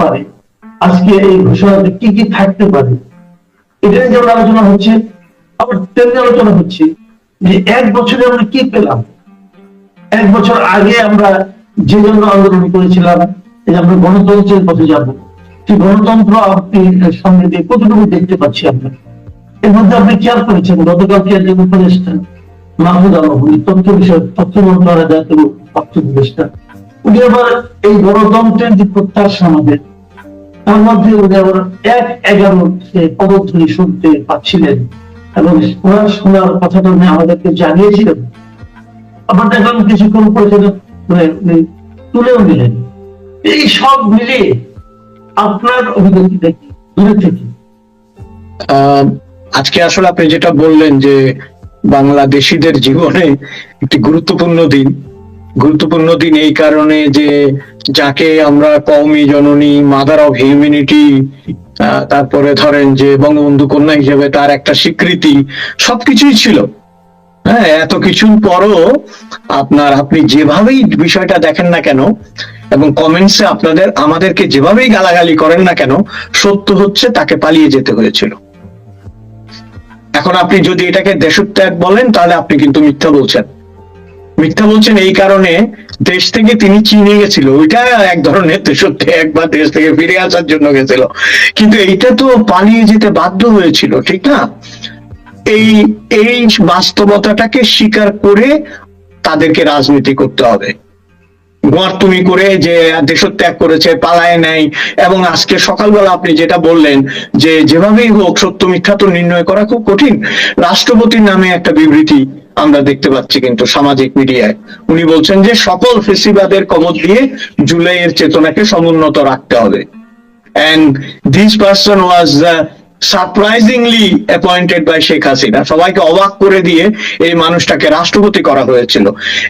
পারে। আজকে এই ঘোষণাতে কি কি থাকতে পারে? এটা নিয়ে যেমন আলোচনা হচ্ছে। আবার তেমনি আলোচনা হচ্ছে যে এক বছরে আমরা কি পেলাম? এক বছর আগে আমরা যে জন্য আন্দোলন করেছিলাম যে আমরা গণতন্ত্রের পথে যাব। সেই গণতন্ত্র আপনি সামনে দিয়ে কতটুকু দেখতে পাচ্ছি আমরা? এর মধ্যে আপনি খেয়াল করেছেন গতকালকে যে উপদেষ্টা, মাহমুদ আলম তথ্য বিষয় তথ্য মন্ত্রণালয়ের দায়িত্ব তথ্য উপদেষ্টা। উনি আবার এই গণতন্ত্রের যে প্রত্যাশা আমাদের তার মধ্যে এক এগারো পদধ্বনি শুনতে পাচ্ছিলেন এবং শোনার শোনার কথাটা উনি আমাদেরকে জানিয়েছিলেন। আবার দেখলাম কিছুক্ষণ তুলেও নিলেন। এই সব মিলিয়ে আপনার অভিজ্ঞতা দূরে থেকে। আজকে আসলে আপনি যেটা বললেন যে বাংলাদেশিদের জীবনে একটি গুরুত্বপূর্ণ দিন গুরুত্বপূর্ণ দিন এই কারণে যে যাকে আমরা কওমি জননী মাদার অফ হিউম্যানিটি তারপরে ধরেন যে বঙ্গবন্ধু কন্যা হিসেবে তার একটা স্বীকৃতি, সবকিছুই ছিল। হ্যাঁ এত কিছুর পরও আপনার আপনি যেভাবেই বিষয়টা দেখেন না কেন, এবং কমেন্টসে আপনাদের, আমাদেরকে যেভাবেই গালাগালি করেন না কেন, সত্য হচ্ছে তাকে পালিয়ে যেতে হয়েছিল। এখন আপনি যদি এটাকে দেশত্যাগ বলেন, তাহলে আপনি কিন্তু মিথ্যা বলছেন। মিথ্যা বলছেন এই কারণে দেশ থেকে তিনি চীনে গেছিল। ওইটা এক ধরনের দেশত্যাগ একবার দেশ থেকে ফিরে আসার জন্য গেছিল। কিন্তু এইটা তো পালিয়ে যেতে বাধ্য হয়েছিল, ঠিক না? এই এই বাস্তবতাটাকে স্বীকার করে তাদেরকে রাজনীতি করতে হবে। তুমি করে যে দেশত্যাগ করেছে, পালায় নাই, এবং আজকে সকালবেলা আপনি যেটা বললেন যে যেভাবেই হোক সত্য মিথ্যা তো নির্ণয় করা খুব কঠিন। রাষ্ট্রপতির নামে একটা বিবৃতি আমরা দেখতে পাচ্ছি কিন্তু সামাজিক মিডিয়ায়। উনি বলছেন যে সকল ফেসিবাদের কমত দিয়ে জুলাইয়ের চেতনাকে সমুন্নত রাখতে হবে। And this person was uh, surprisingly appointed by Sheikh Hasina সবাইকে অবাক করে দিয়ে এই মানুষটাকে রাষ্ট্রপতি করা হয়েছিল।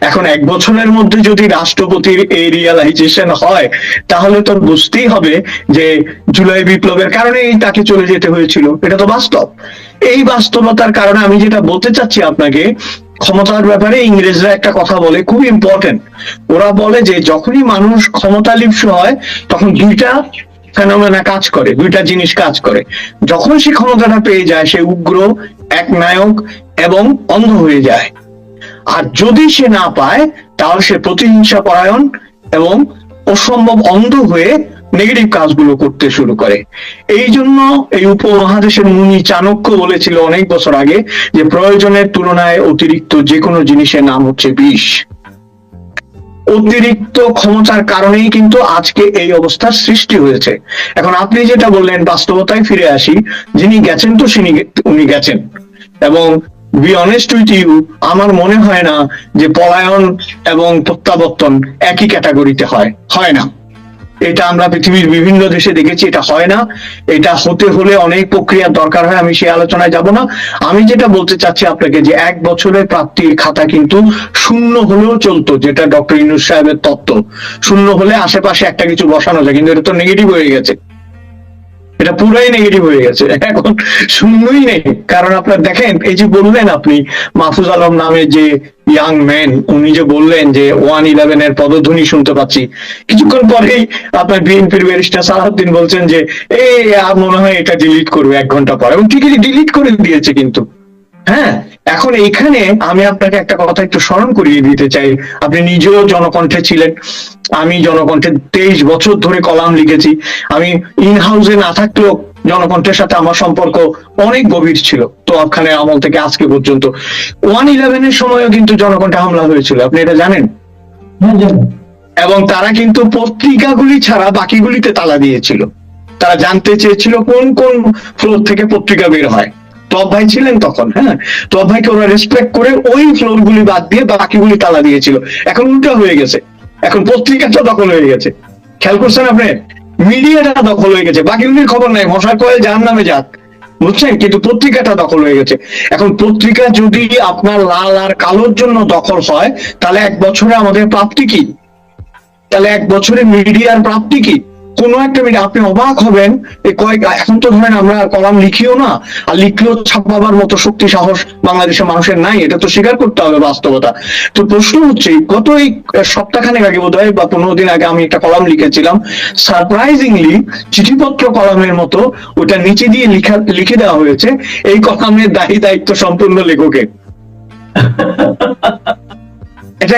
এখন এক বছরের মধ্যে যদি রাষ্ট্রপতির এই রিয়ালাইজেশন হয়, তাহলে তো বুঝতেই হবে যে জুলাই বিপ্লবের কারণেই তাকে চলে যেতে হয়েছিল। এটা তো বাস্তব। এই বাস্তবতার কারণে আমি যেটা বলতে চাচ্ছি আপনাকে, ক্ষমতার ব্যাপারে ইংরেজরা একটা কথা বলে, খুব ইম্পর্টেন্ট ওরা বলে যে যখনই মানুষ ক্ষমতা লিপ্স হয়, তখন দুইটা ফেনোমেনা কাজ করে, দুইটা জিনিস কাজ করে। যখন সে ক্ষমতাটা পেয়ে যায়, সে উগ্র এক নায়ক এবং অন্ধ হয়ে যায়। আর যদি সে না পায়, তাহলে সে প্রতিহিংসা পরায়ণ এবং অসম্ভব অন্ধ হয়ে নেগেটিভ কাজগুলো করতে শুরু করে। এই জন্য এই উপমহাদেশের মুনি চাণক্য বলেছিল অনেক বছর আগে যে প্রয়োজনের তুলনায় অতিরিক্ত যে কোনো জিনিসের নাম হচ্ছে বিষ। অতিরিক্ত ক্ষমতার কারণেই কিন্তু আজকে এই অবস্থার সৃষ্টি হয়েছে। এখন আপনি যেটা বললেন, বাস্তবতায় ফিরে আসি, যিনি গেছেন তো উনি গেছেন। এবং বি অনেস্ট উইথ ইউ আমার মনে হয় না যে পলায়ন এবং প্রত্যাবর্তন একই ক্যাটাগরিতে হয় হয় না। এটা আমরা পৃথিবীর বিভিন্ন দেশে দেখেছি, এটা হয় না। এটা হতে হলে অনেক প্রক্রিয়ার দরকার হয়, আমি সেই আলোচনায় যাব না। আমি যেটা বলতে চাচ্ছি আপনাকে যে এক বছরের প্রাপ্তির খাতা কিন্তু শূন্য হলেও চলতো, যেটা ডক্টর ইনুস সাহেবের তত্ত্ব। শূন্য হলে আশেপাশে একটা কিছু বসানো যায়, কিন্তু এটা তো নেগেটিভ হয়ে গেছে। এটা পুরাই নেগেটিভ হয়ে গেছে। এখন শূন্যই নেই। কারণ আপনার দেখেন, এই যে বললেন আপনি মাসুদ আলম নামে যে ইয়াং ম্যান উনি যে বললেন যে ওয়ান ইলেভেন এর পদধ্বনি শুনতে পাচ্ছি। কিছুক্ষণ পরেই আপনার বিএনপির ব্যারিস্টার সালাউদ্দিন বলছেন যে এই আর মনে হয় এটা ডিলিট করবে এক ঘণ্টা পর। এবং ঠিকই ডিলিট করে দিয়েছে কিন্তু। হ্যাঁ এখন এইখানে আমি আপনাকে একটা কথা একটু স্মরণ করিয়ে দিতে চাই। আপনি নিজেও জনকণ্ঠে ছিলেন। আমি জনকণ্ঠে তেইশ বছর ধরে কলাম লিখেছি। আমি ইন হাউসে না থাকলেও জনকণ্ঠের সাথে আমার সম্পর্ক অনেক গভীর ছিল। তো খানের আমল থেকে আজকে পর্যন্ত। ওয়ান ইলেভেনের সময়ও কিন্তু জনকণ্ঠে হামলা হয়েছিল। আপনি এটা জানেন? হ্যাঁ জানেন এবং তারা কিন্তু পত্রিকাগুলি ছাড়া বাকিগুলিতে তালা দিয়েছিল। তারা জানতে চেয়েছিল কোন কোন ফ্লোর থেকে পত্রিকা বের হয়। টপ ভাই ছিলেন তখন হ্যাঁ? টপ ভাইকে ওরা রেসপেক্ট করে ওই ফ্লোর গুলি বাদ দিয়ে বাকিগুলি তালা দিয়েছিল। এখন উল্টা হয়ে গেছে। এখন পত্রিকাটা দখল হয়ে গেছে। খেয়াল করছেন আপনি? মিডিয়াটা দখল হয়ে গেছে। বাকিগুলির খবর নাই। মশার কয়েল যার নামে যাক। বুঝছেন? কিন্তু পত্রিকাটা দখল হয়ে গেছে। এখন পত্রিকা যদি আপনার লাল আর কালোর জন্য দখল হয়, তাহলে এক বছরে আমাদের প্রাপ্তি কি? তাহলে এক বছরে মিডিয়ার প্রাপ্তি কি? কোনো একটা মিডিয়া, আপনি অবাক হবেন এই কয়েক, এখন তো ধরেন আমরা কলাম লিখিও না, আর লিখলেও ছাপাবার মতো শক্তি, সাহস বাংলাদেশের মানুষের নাই, এটা তো স্বীকার করতে হবে বাস্তবতা। তো প্রশ্ন হচ্ছে, গত এই সপ্তাহখানেক আগে বোধ বা পনেরো দিন আগে আমি একটা কলাম লিখেছিলাম, সারপ্রাইজিংলি চিঠিপত্র কলামের মতো ওটা নিচে দিয়ে লিখা, লিখে দেওয়া হয়েছে, এই কলামের দায়ী দায়িত্ব সম্পূর্ণ লেখকের। এটা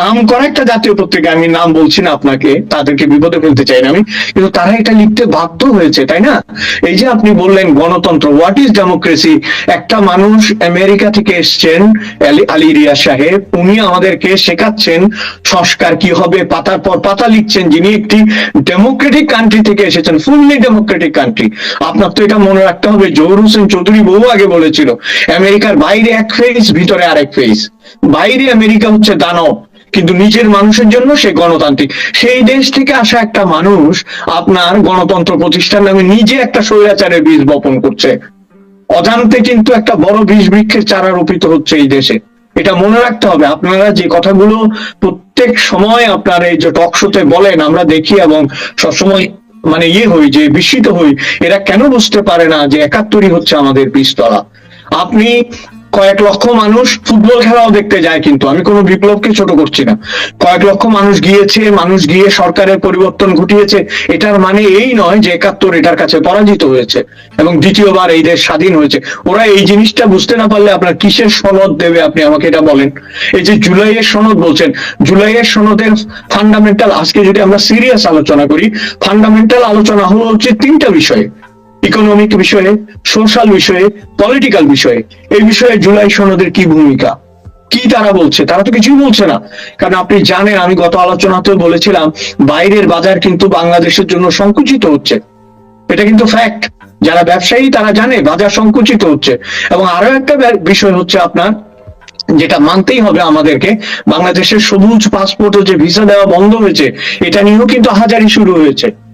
নাম করা একটা জাতীয় পত্রিকা, আমি নাম বলছি না আপনাকে, তাদেরকে বিপদে ফেলতে চাই না আমি, কিন্তু তারা এটা লিখতে বাধ্য হয়েছে, তাই না? এই যে আপনি বললেন গণতন্ত্র হোয়াট ইজ ডেমোক্রেসি একটা মানুষ আমেরিকা থেকে এসছেন, আলী রিয়া সাহেব, উনি আমাদেরকে শেখাচ্ছেন সংস্কার কি হবে, পাতার পর পাতা লিখছেন, যিনি একটি ডেমোক্রেটিক কান্ট্রি থেকে এসেছেন ফুললি ডেমোক্রেটিক কান্ট্রি আপনার তো এটা মনে রাখতে হবে, জহুর হোসেন চৌধুরী বহু আগে বলেছিল, আমেরিকার বাইরে এক ফেজ ভিতরে আরেক ফেজ বাইরে আমেরিকা হচ্ছে দানব। কিন্তু নিজের মানুষের জন্য সে গণতান্ত্রিক। সেই দেশ থেকে আসা একটা মানুষ আপনার গণতন্ত্র প্রতিষ্ঠান নামে নিজে একটা স্বৈরাচারের বীজ বপন করছে। অজান্তে কিন্তু একটা বড় বীজ বৃক্ষের চারা রোপিত হচ্ছে এই দেশে। এটা মনে রাখতে হবে, আপনারা যে কথাগুলো প্রত্যেক সময় আপনার এই যে টক শোতে বলেন, আমরা দেখি এবং সবসময় মানে ইয়ে হই, যে বিস্মিত হই, এরা কেন বুঝতে পারে না যে একাত্তরই হচ্ছে আমাদের বীজতলা আপনি কয়েক লক্ষ মানুষ ফুটবল খেলাও দেখতে যায় কিন্তু। আমি কোনো বিপ্লবকে ছোট করছি না। কয়েক লক্ষ মানুষ গিয়েছে, মানুষ গিয়ে সরকারের পরিবর্তন ঘটিয়েছে। এটার মানে এই নয় যে একাত্তর এটার কাছে পরাজিত হয়েছে এবং দ্বিতীয়বার এই দেশ স্বাধীন হয়েছে। ওরা এই জিনিসটা বুঝতে না পারলে আপনার কিসের সনদ দেবে আপনি আমাকে এটা বলেন? এই যে জুলাইয়ের সনদ বলছেন, জুলাইয়ের সনদের ফান্ডামেন্টাল আজকে যদি আমরা সিরিয়াস আলোচনা করি ফান্ডামেন্টাল আলোচনা হলো হচ্ছে তিনটা বিষয়ে। ইকোনমিক বিষয়ে সোশ্যাল বিষয়ে পলিটিক্যাল বিষয়ে, এই বিষয়ে জুলাই সনদের কি ভূমিকা? কি তারা বলছে? তারা তো কিছুই বলছে না। কারণ আপনি জানেন, আমি গত আলোচনাতেও বলেছিলাম, বাইরের বাজার কিন্তু বাংলাদেশের জন্য সংকুচিত হচ্ছে। এটা কিন্তু ফ্যাক্ট যারা ব্যবসায়ী, তারা জানে, বাজার সংকুচিত হচ্ছে। এবং আরও একটা বিষয় হচ্ছে আপনার, যেটা মানতেই হবে আমাদেরকে, বাংলাদেশের সবুজ পাসপোর্টে যে ভিসা দেওয়া বন্ধ হয়েছে, এটা নিয়েও কিন্তু হাজারি শুরু হয়েছে।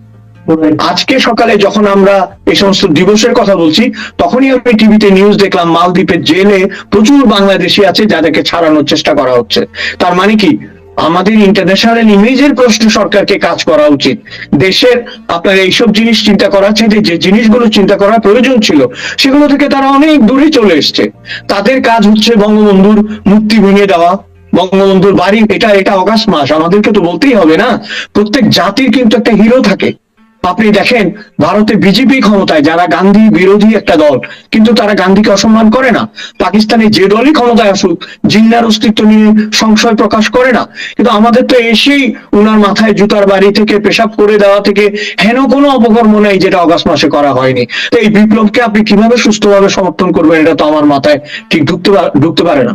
আজকে সকালে যখন আমরা এই সমস্ত দিবসের কথা বলছি, তখনই আমি টিভিতে নিউজ দেখলাম, মালদ্বীপের জেলে প্রচুর বাংলাদেশি আছে যাদেরকে ছাড়ানোর চেষ্টা করা হচ্ছে। তার মানে কি? আমাদের ইন্টারন্যাশনাল ইমেজের প্রশ্নে সরকারকে কাজ করা উচিত। দেশের আপনার এইসব জিনিস চিন্তা করা আছে যে জিনিসগুলো চিন্তা করার প্রয়োজন ছিল, সেগুলো থেকে তারা অনেক দূরে চলে এসছে। তাদের কাজ হচ্ছে বঙ্গবন্ধুর মুক্তি ভেঙে দেওয়া, বঙ্গবন্ধুর বাড়ি, এটা এটা অগাস্ট মাস, আমাদেরকে তো বলতেই হবে না। প্রত্যেক জাতির কিন্তু একটা হিরো থাকে। আপনি দেখেন ভারতে বিজেপি ক্ষমতায় যারা গান্ধী বিরোধী একটা দল, কিন্তু তারা গান্ধীকে অসম্মান করে না। পাকিস্তানে যে দলই ক্ষমতায় আসুক জিন্নার অস্তিত্ব নিয়ে সংশয় প্রকাশ করে না। কিন্তু আমাদের তো এসেই উনার মাথায় জুতার বাড়ি থেকে, পেশাব করে দেওয়া থেকে হেন কোনো অপকর্ম নেই যেটা অগাস্ট মাসে করা হয়নি। তো এই বিপ্লবকে আপনি কীভাবে সুস্থভাবে সমর্থন করবেন এটা তো আমার মাথায় ঠিক ঢুকতে ঢুকতে পারে না।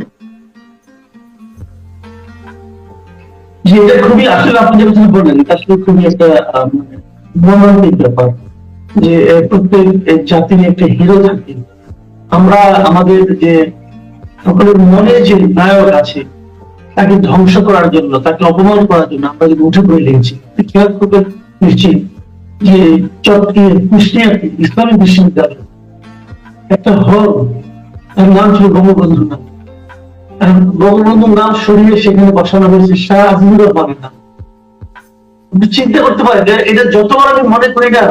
যে এটা খুবই আসলে আপনি যে কথা বললেন আসলে খুবই একটা মানে মর্মান্তিক ব্যাপার। যে প্রত্যেক জাতির একটা হিরো থাকে। আমরা আমাদের যে, সকলের মনে যে নায়ক আছে, তাকে ধ্বংস করার জন্য, তাকে অপমান করার জন্য আমরা যদি উঠে পড়ে লেগেছি খেয়াল নিশ্চিত যে চট্টগ্রাম কুষ্টিয়াতে ইসলামিক বিশ্ববিদ্যালয়, একটা হল, তার নাম ছিল বঙ্গবন্ধু নাম। বঙ্গবন্ধুর নাম সরিয়ে সেখানে বসানো হয়েছে, শাহ আজিমুর মানে না। আপনি চিন্তা করতে পারেন যে এটা যতবার আমি মনে করি না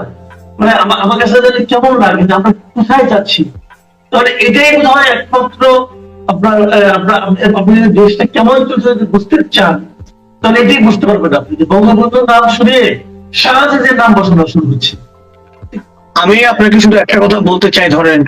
মানে আমার কাছে জানি কেমন লাগে যে আমরা কোথায় যাচ্ছি। তাহলে এটাই বোধ হয় একমাত্র আপনার আপনি দেশটা কেমন চলছে বুঝতে চান, তাহলে এটাই বুঝতে পারবেন আপনি যে বঙ্গবন্ধুর নাম সরিয়ে শাহজাহানের নাম বসানো শুরু হচ্ছে। আমি আপনাকে শুধু একটা কথা বলতে চাই, ধরেন,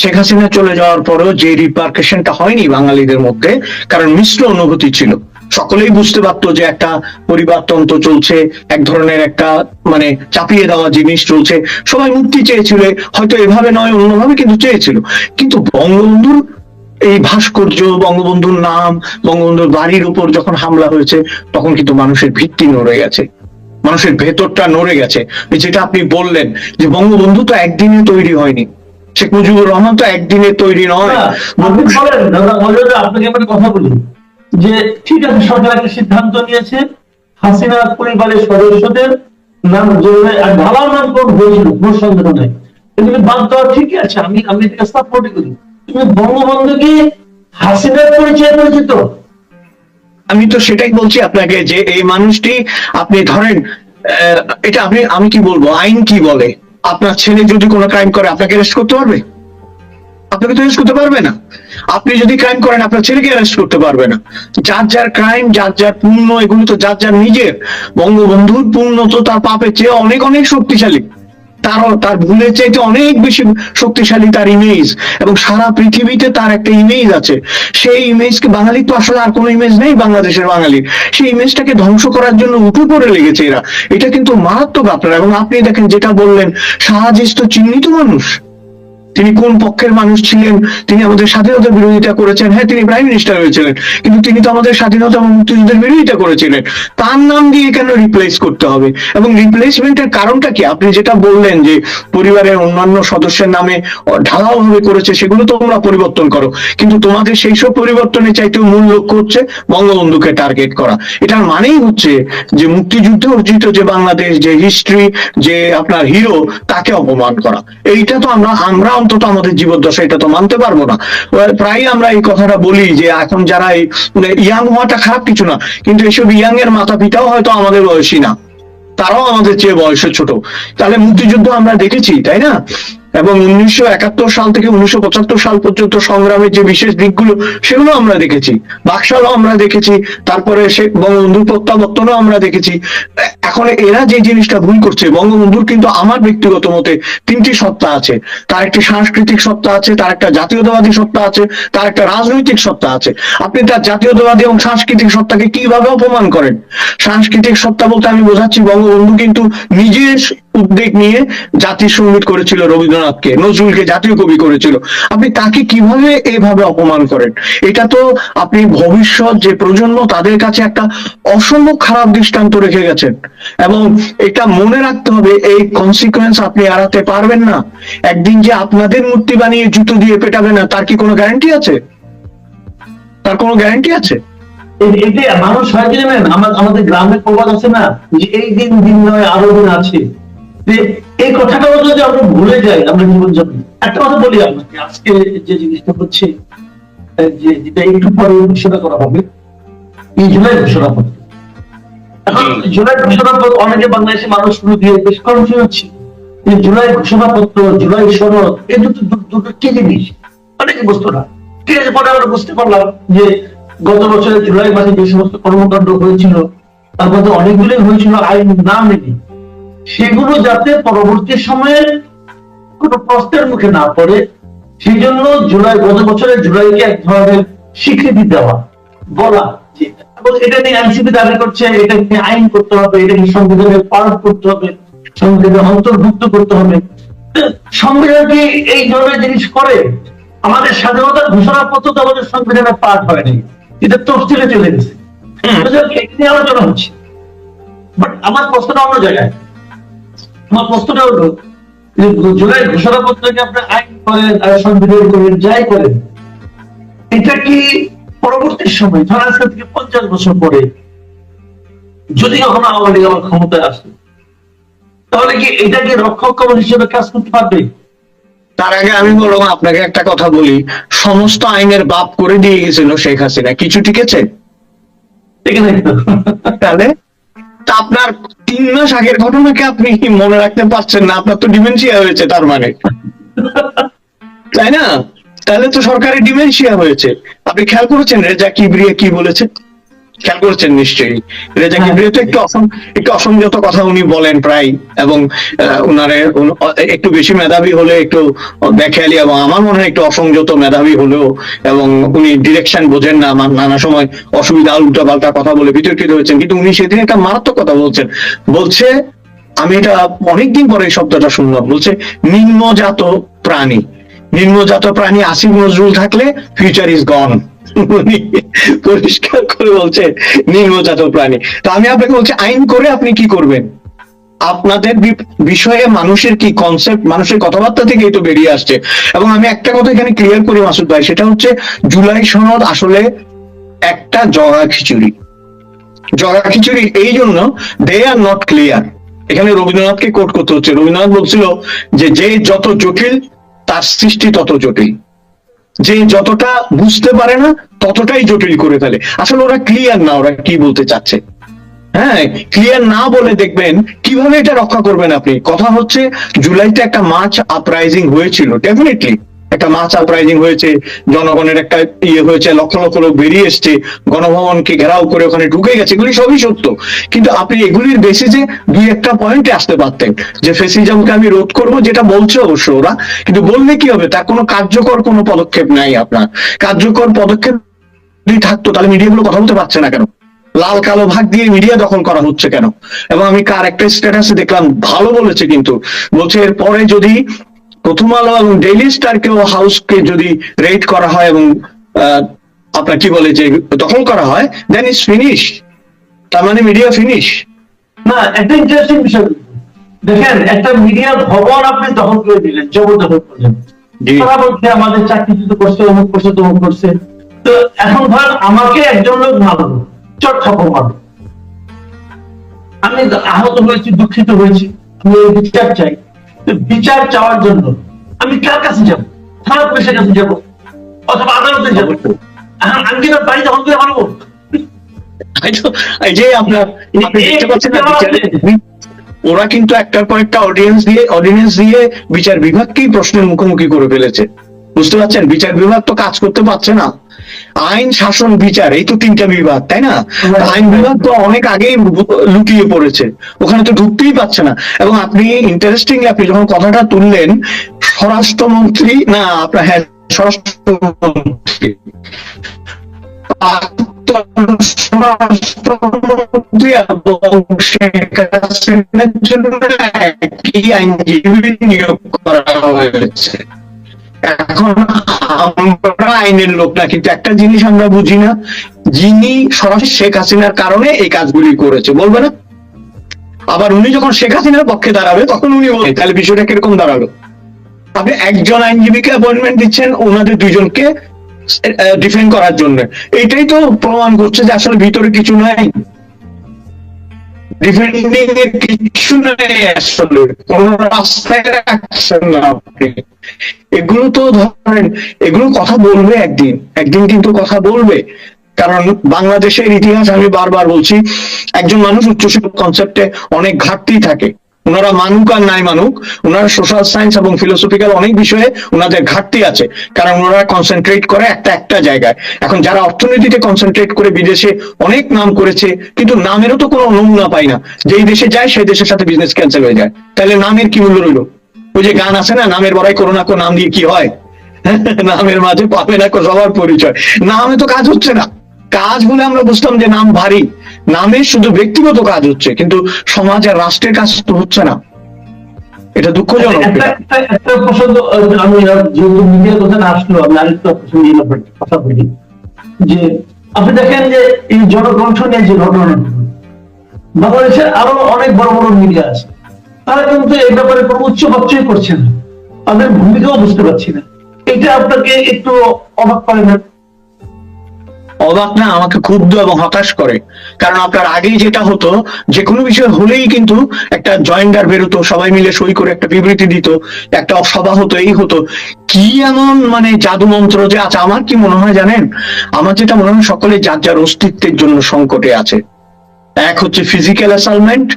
শেখ হাসিনা চলে যাওয়ার পরেও যে রিপার্কেশনটা হয়নি বাঙালিদের মধ্যে, কারণ মিশ্র অনুভূতি ছিল। সকলেই বুঝতে পারতো যে একটা পরিবারতন্ত্র চলছে, এক ধরনের একটা মানে চাপিয়ে দেওয়া জিনিস চলছে। সবাই মুক্তি চেয়েছিল, হয়তো এভাবে নয়, অন্যভাবে কিন্তু চেয়েছিল। কিন্তু বঙ্গবন্ধুর এই ভাস্কর্য, বঙ্গবন্ধুর নাম, বঙ্গবন্ধুর বাড়ির উপর যখন হামলা হয়েছে, তখন কিন্তু মানুষের ভিত্তি নড়ে গেছে। মানুষের ভেতরটা নড়ে গেছে। যেটা আপনি বললেন যে বঙ্গবন্ধু তো একদিনে তৈরি হয়নি, শেখ মুজিবুর রহমান তো একদিনে তৈরি নয়। আপনাকে কথা বলি। যে ঠিক আছে, সরকার একটা সিদ্ধান্ত নিয়েছে, হাসিনা পরিবারের সদস্যদের নাম আর ঢালার নাম কোন হয়েছিল, কোন সন্দেহ নাই। এগুলি বাদ দেওয়া ঠিকই আছে, আমি আমি এটাকে সাপোর্ট করি। তুমি বঙ্গবন্ধু কি হাসিনার পরিচয় পরিচিত। আমি তো সেটাই বলছি আপনাকে যে এই মানুষটি, আপনি ধরেন এটা আমি আমি কি বলব? আইন কি বলে? আপনার ছেলে যদি কোনো ক্রাইম করে, আপনাকে অ্যারেস্ট করতে পারবে? আপনাকে তো অ্যারেস্ট করতে পারবে না। আপনি যদি ক্রাইম করেন, আপনার ছেলেকে অ্যারেস্ট করতে পারবে না। যার যার ক্রাইম যার যার পূর্ণ এগুলো তো যার যার নিজের। বঙ্গবন্ধুর পুণ্য তো তার পাপের চেয়ে অনেক অনেক শক্তিশালী। তার তার ভুলের চাইতে অনেক বেশি শক্তিশালী তার ইমেজ এবং সারা পৃথিবীতে তার একটা ইমেজ আছে। সেই ইমেজকে বাঙালি তো আসলে আর কোনো ইমেজ নেই বাংলাদেশের বাঙালি সেই ইমেজটাকে ধ্বংস করার জন্য উঠে পড়ে লেগেছে এরা। এটা কিন্তু মারাত্মক আপনার। এবং আপনি দেখেন যেটা বললেন শাহজিজ তো চিহ্নিত মানুষ। তিনি কোন পক্ষের মানুষ ছিলেন? তিনি আমাদের স্বাধীনতা বিরোধিতা করেছেন। হ্যাঁ তিনি প্রাইম মিনিস্টার হয়েছিলেন। কিন্তু তিনি তো আমাদের স্বাধীনতা এবং মুক্তিযুদ্ধের বিরোধিতা করেছিলেন। তার নাম দিয়ে কেন রিপ্লেস করতে হবে? এবং রিপ্লেসমেন্টের কারণটা কি? আপনি যেটা বললেন যে পরিবারের অন্যান্য সদস্যের নামে ঢালাও ভাবে করেছে, সেগুলো তোমরা পরিবর্তন করো। কিন্তু তোমাদের সেই সব পরিবর্তনের চাইতেও মূল লক্ষ্য হচ্ছে বঙ্গবন্ধুকে টার্গেট করা। এটার মানেই হচ্ছে যে মুক্তিযুদ্ধে অর্জিত যে বাংলাদেশ, যে হিস্ট্রি যে আপনার হিরো তাকে অপমান করা। এইটা তো আমরা আমরা অন্তত আমাদের জীবদ্দশা এটা তো মানতে পারব না। প্রায় আমরা এই কথাটা বলি যে এখন যারা এই ইয়াং হওয়াটা খারাপ কিছু না, কিন্তু এইসব ইয়াং এর মাতা পিতাও হয়তো আমাদের বয়সী না। তারাও আমাদের চেয়ে বয়সে ছোট। তাহলে মুক্তিযুদ্ধ আমরা দেখেছি, তাই না? এবং উনিশশো একাত্তর সাল থেকে উনিশশো পঁচাত্তর সাল পর্যন্ত সংগ্রামের যে বিশেষ দিকগুলো, সেগুলো আমরা দেখেছি। বাকশালও আমরা দেখেছি, তারপরে সে বঙ্গবন্ধুর প্রত্যাবর্তনও আমরা দেখেছি। এখন এরা যে জিনিসটা ভুল করছে, বঙ্গবন্ধুর কিন্তু আমার ব্যক্তিগত মতে তিনটি সত্তা আছে। তার একটি সাংস্কৃতিক সত্তা আছে, তার একটা জাতীয়তাবাদী সত্তা আছে, তার একটা রাজনৈতিক সত্তা আছে। আপনি তার জাতীয়তাবাদী এবং সাংস্কৃতিক সত্তাকে কীভাবে অপমান করেন? সাংস্কৃতিক সত্তা বলতে আমি বোঝাচ্ছি, বঙ্গবন্ধু কিন্তু নিজের উদ্বেগ নিয়ে জাতির সংগীত করেছিল রবীন্দ্রনাথকে নজরুলকে জাতীয় কবি করেছিল। আপনি তাকে কীভাবে এভাবে অপমান করেন? এটা তো আপনি ভবিষ্যৎ যে প্রজন্ম, তাদের কাছে একটা অসম্ভব খারাপ দৃষ্টান্ত রেখে গেছেন। এবং এটা মনে রাখতে হবে, এই কনসিকুয়েন্স আপনি এড়াতে পারবেন না। একদিন যে আপনাদের মূর্তি বানিয়ে জুতো দিয়ে পেটাবে না তার কি কোনো গ্যারান্টি আছে? তার কোনো গ্যারান্টি আছে? এতে মানুষ হয় কি জানেন? আমাদের গ্রামে প্রবাদ আছে না? যে, এই দিন দিন নয়, আরও দিন আছে। যে এই কথাটাও যদি আমরা ভুলে যাই আমরা জীবন যাপন একটা কথা বলি আপনাকে আজকে যে জিনিসটা হচ্ছে যে যেটা একটু পরে ঘোষণা করা হবে এই জুলাই ঘোষণা পত্র এখন জুলাই ঘোষণা পত্র অনেকে বাংলাদেশি মানুষ শুরু দিয়ে বেশ কনফিউজ হচ্ছে। যে জুলাই জুলাই সনদ এই দুটো দুটো কি জিনিস? অনেকে বুঝতো না। ঠিক আছে পরে আমরা বুঝতে পারলাম যে গত বছরের জুলাই মাসে যে সমস্ত কর্মকাণ্ড হয়েছিল তার মধ্যে অনেকগুলোই হয়েছিল আইন না মেনে। সেগুলো যাতে পরবর্তী সময়ে কোনো প্রশ্নের মুখে না পড়ে সেই জন্য জুলাই গত বছরের জুলাইকে এক ধরনের স্বীকৃতি দেওয়া বলা এবং এটা নিয়ে এনসিপি দাবি করছে এটা নিয়ে আইন করতে হবে এটা নিয়ে সংবিধানে পালন করতে হবে সংবিধানে অন্তর্ভুক্ত করতে হবে। সংবিধান কি এই ধরনের জিনিস করে আমাদের স্বাধীনতার ঘোষণাপত্র তো আমাদের সংবিধানে পাঠ হয়নি এটা তফসিলে চলে গেছে। আলোচনা হচ্ছে। বাট আমার প্রশ্নটা অন্য জায়গায়। আমার প্রশ্নটা হলো জুলাই ঘোষণাপত্রকে আপনি আইন করেন আর সংবিধান করেন যাই করেন? এটা কি পরবর্তী সময় ধর আজকে থেকে পঞ্চাশ বছর পরে যদি কখনো আওয়ামী লীগ আমার ক্ষমতায় আসে তাহলে কি এটা কি রক্ষক কবচ হিসেবে কাজ করতে পারবে? তার আগে আমি বললাম আপনাকে একটা কথা বলি সমস্ত আইনের বাপ করে দিয়ে গেছিল শেখ হাসিনা কিছু টিকেছে ঠিক আছে। তাহলে? তা আপনার তিন মাস আগের ঘটনাকে আপনি মনে রাখতে পারছেন না, আপনার তো ডিমেনশিয়া হয়েছে তার মানে। তাই না? তাহলে তো সরকারের ডিমেনশিয়া হয়েছে। আপনি খেয়াল করেছেন রেজা কিবরিয়া কি বলেছে? খেয়াল করেছেন নিশ্চয়ই? রেজা হ্যাঁ। কিবরিয়া তো একটু অসম একটু অসংযত কথা উনি বলেন প্রায় এবং উনারে একটু বেশি মেধাবী হলে একটু বেখেয়ালি এবং আমার মনে হয় একটু অসংযত মেধাবী হলেও এবং উনি ডিরেকশন বোঝেন না আমার নানা সময় অসুবিধা উল্টা পাল্টা কথা বলে বিতর্কিত হয়েছেন। কিন্তু উনি সেদিন একটা মারাত্মক কথা বলছেন। বলছে আমি এটা অনেকদিন পরে এই শব্দটা শুনলাম। বলছে নিম্নজাত প্রাণী। নিম্নজাত প্রাণী আসিফ নজরুল থাকলে ফিউচার ইজ গন উনি পরিষ্কার করে বলছে নিম্নজাত প্রাণী। তো আমি আপনাকে বলছি, আইন করে আপনি কি করবেন? আপনাদের বিষয়ে মানুষের কি কনসেপ্ট মানুষের কথাবার্তা থেকেই তো বেরিয়ে আসছে। এবং আমি একটা কথা এখানে ক্লিয়ার করি মাসুদ ভাই, সেটা হচ্ছে জুলাই সনদ আসলে একটা জগা খিচুড়ি। জগা খিচুড়ি, এই জন্য দে আর নট ক্লিয়ার এখানে রবীন্দ্রনাথকে কোট করতে হচ্ছে। রবীন্দ্রনাথ বলছিল যে যে যত জটিল, তার সৃষ্টি তত জটিল। যে যতটা বুঝতে পারে না, ততটাই জটিল করে ফেলে। আসলে ওরা ক্লিয়ার না, ওরা কি বলতে চাচ্ছে? হ্যাঁ ক্লিয়ার না বলে দেখবেন কীভাবে এটা রক্ষা করবেন আপনি? কথা হচ্ছে, জুলাইতে একটা মার্চ আপরাইজিং হয়েছিল ডেফিনেটলি একটা মার্চ আপরাইজিং হয়েছে, জনগণের একটা ইয়ে হয়েছে, লক্ষ লক্ষ লোক বেরিয়ে এসছে, গণভবনকে ঘেরাও করে ওখানে ঢুকে গেছে, এগুলি সবই সত্য। কিন্তু আপনি এগুলির বেসিসে দুই একটা পয়েন্টে আসতে পারতেন, যে ফেসিজমকে আমি রোধ করব, যেটা বলছে অবশ্য ওরা, কিন্তু বললে কি হবে? তার কোনো কার্যকর কোনো পদক্ষেপ নাই আপনার। কার্যকর পদক্ষেপ যদি থাকতো, তাহলে মিডিয়াগুলো কথা বলতে পারছে না কেন? লাল কালো ভাগ দিয়ে মিডিয়া দখল করা হচ্ছে কেন? এবং আমি কার একটা স্ট্যাটাসে দেখলাম, ভালো বলেছে কিন্তু। বলছে এরপরে যদি প্রথম আলো এবং ডেইলি স্টারকেও হাউসকে যদি রেড করা হয় এবং আপনার কি বলে যে দখল করা হয় দেন ইস ফিনিশ তার মানে মিডিয়া ফিনিশ না একটা ইন্টারেস্টিং বিষয় দেখেন একটা মিডিয়া ভবন আপনি দখল করে দিলেন জবরদখল করলেন। তারা বলছে আমাদের চাকরিচ্যুত করছে অমুক করছে তমুক করছে। তো এখন ধর আমাকে একজন লোক মারলো চট থাপড় মারলো। আমি আহত হয়েছি দুঃখিত হয়েছি আমি বিচার চাই তো বিচার চাওয়ার জন্য আমি কার কাছে যাব? থানা পুলিশের কাছে যাব? অথবা আদালতে যাব? আমি কি তার বাড়ি দখল মারবো? এই তো- এই যে আমরা ওরা কিন্তু একটার পর একটা অডিয়েন্স দিয়ে অডিয়েন্স দিয়ে বিচার বিভাগকেই প্রশ্নের মুখোমুখি করে ফেলেছে। বুঝতে পারছেন? বিচার বিভাগ তো কাজ করতে পারছে না। আইন শাসন বিচার এই তো তিনটা বিভাগ তাই না? আইন বিভাগ তো অনেক আগেই লুকিয়ে পড়েছে। ওখানে তো ঢুকতেই পারছে না। এবং আপনি ইন্টারেস্টিং আপনি যখন কথাটা তুললেন স্বরাষ্ট্রমন্ত্রী না আপনার হ্যাঁ স্বরাষ্ট্রমন্ত্রী। স্বরাষ্ট্রমন্ত্রী এবং শেখ হাসিনার জন্য একই আইনজীবী নিয়োগ করা হয়েছে। এখন আমরা আইনের লোক না, কিন্তু একটা জিনিস আমরা বুঝি না, যিনি সরাসরি শেখ হাসিনার কারণে এই কাজগুলি করেছে, বলবে না? আবার উনি যখন শেখ হাসিনার পক্ষে দাঁড়াবে, তখন উনি বলবেন তাহলে বিষয়টা কীরকম দাঁড়াল? আপনি একজন আইনজীবীকে অ্যাপয়েন্টমেন্ট দিচ্ছেন, ওনাদের দুইজনকে ডিফেন্ড করার জন্য। এটাই তো প্রমাণ করছে যে আসলে ভিতরে কিছু নাই। ডিফেন্ডিং কিছু নেই আসলে। কোন রাস্তায় রাখছেন না আপনি। এগুলো তো ধরেন, এগুলো কথা বলবে একদিন। একদিন কিন্তু কথা বলবে। কারণ বাংলাদেশের ইতিহাস আমি বারবার বলছি, একজন মানুষ উচ্চশিক্ষা কনসেপ্টে অনেক ঘাটতি থাকে। ওনারা মানুক আর নাই মানুক, ওনারা সোশ্যাল সায়েন্স এবং ফিলোসফিক্যাল অনেক বিষয়ে ওনাদের ঘাটতি আছে, কারণ ওনারা কনসেন্ট্রেট করে একটা একটা জায়গায়। এখন যারা অর্থনীতিতে কনসেন্ট্রেট করে বিদেশে অনেক নাম করেছে, কিন্তু নামেরও তো কোনো নমুনা পাই না। যেই দেশে যায়, সেই দেশের সাথে বিজনেস ক্যান্সেল হয়ে যায়। তাহলে নামের কি মূল্য রইল? ওই যে গান আছে না, নামের বড়াই করো না কো, নাম দিয়ে কি হয়? নামের মাঝে পাবে না কো, সবার পরিচয়। নামে তো কাজ হচ্ছে না। কাজ বলে আমরা বুঝতাম যে নাম ভারী। নামে শুধু ব্যক্তিগত কাজ হচ্ছে কিন্তু সমাজ আর রাষ্ট্রের কাজ তো হচ্ছে না। এটা দুঃখজনক একটা প্রসঙ্গ আমি যেহেতু মিডিয়ার কথাটা আসলো আমি আরেকটা প্রসঙ্গ কথা বলি। যে আপনি দেখেন যে এই জনকণ্ঠ নিয়ে যে ঘটনা বাংলাদেশের আরও অনেক বড় বড় মিডিয়া আছে। তারা কিন্তু এই ব্যাপারে কোনো উচ্চ বাচ্চই করছে না। তাদের ভূমিকাও বুঝতে পারছি না। এটা আপনাকে একটু অবাক করে না? অবাক না, আমাকে ক্ষুব্ধ এবং হতাশ করে। কারণ আপনার আগেই যেটা হতো, যে কোনো বিষয় হলেই কিন্তু একটা জয়েন্ডার বেরোতো, সবাই মিলে সই করে একটা বিবৃতি দিত, একটা সভা হতো, এই হতো। কি এমন মানে জাদু মন্ত্র যে আছে আমার কি মনে হয় জানেন? আমার যেটা মনে হয় সকলে যার যার অস্তিত্বের জন্য সংকটে আছে। এক হচ্ছে ফিজিক্যাল অ্যাসালমেন্ট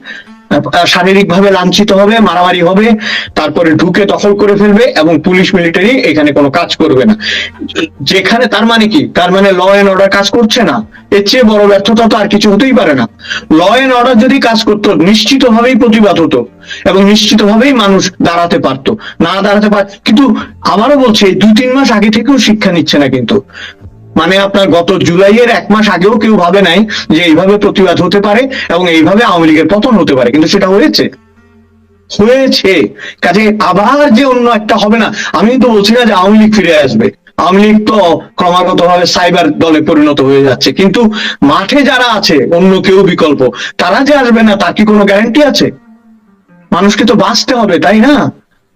শারীরিক ভাবে লাঞ্ছিত হবে, মারামারি হবে, তারপরে ঢুকে দখল করে ফেলবে এবং পুলিশ মিলিটারি এখানে কোনো কাজ করবে না। যেখানে তার মানে কি? তার মানে ল এন্ড অর্ডার কাজ করছে না। এর চেয়ে বড় ব্যর্থতা তো আর কিছু হতেই পারে না। ল এন্ড অর্ডার যদি কাজ করতো, নিশ্চিতভাবেই প্রতিবাদ হতো এবং নিশ্চিতভাবেই মানুষ দাঁড়াতে পারতো। না দাঁড়াতে পার কিন্তু আবারও বলছে দুই তিন মাস আগে থেকেও শিক্ষা নিচ্ছে না কিন্তু। মানে আপনার গত জুলাইয়ের এক মাস আগেও কেউ ভাবে নাই যে এইভাবে প্রতিবাদ হতে পারে এবং এইভাবে আওয়ামী লীগের পতন হতে পারে কিন্তু সেটা হয়েছে। হয়েছে। কাজে আবার যে অন্য একটা হবে না আমি তো বলছি না যে আওয়ামী লীগ ফিরে আসবে। আওয়ামী লীগ তো ক্রমাগত ভাবে সাইবার দলে পরিণত হয়ে যাচ্ছে কিন্তু মাঠে যারা আছে অন্য কেউ বিকল্প তারা যে আসবে না তার কি কোনো গ্যারান্টি আছে? মানুষকে তো বাঁচতে হবে তাই না?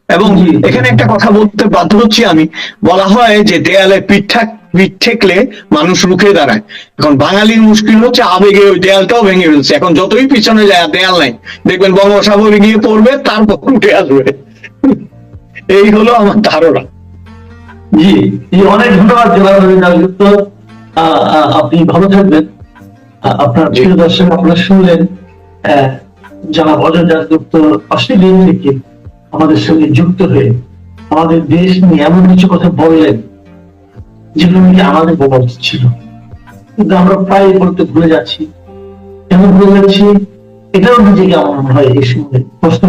এবং এখানে একটা কথা বলতে বাধ্য হচ্ছি আমি। বলা হয় যে দেয়ালে পিঠ পিঠ ঠেকলে মানুষ রুখে দাঁড়ায়। এখন বাঙালির মুশকিল হচ্ছে আবেগে ওই দেয়ালটাও ভেঙে ফেলছে। এখন যতই পিছনে যায় দেয়াল নাই দেখবেন বঙ্গোপসাগরে গিয়ে পড়বে তারপর উঠে আসবে। এই হলো আমার ধারণা। জি অনেক ধন্যবাদ আপনি ভালো থাকবেন। আপনার। প্রিয় দর্শক আপনারা শুনলেন জনাব অজয় দাসগুপ্ত অস্ট্রেলিয়া থেকে আমাদের সঙ্গে যুক্ত হয়ে আমাদের দেশ নিয়ে এমন কিছু কথা বললেন। যেগুলো নাকি আমাদের বলা উচিত ছিল। কিন্তু আমরা প্রায় বলতে ভুলে যাচ্ছি। কেন ভুলে যাচ্ছি? এটাও নিজেকে আমার মনে হয় এই সময় প্রশ্ন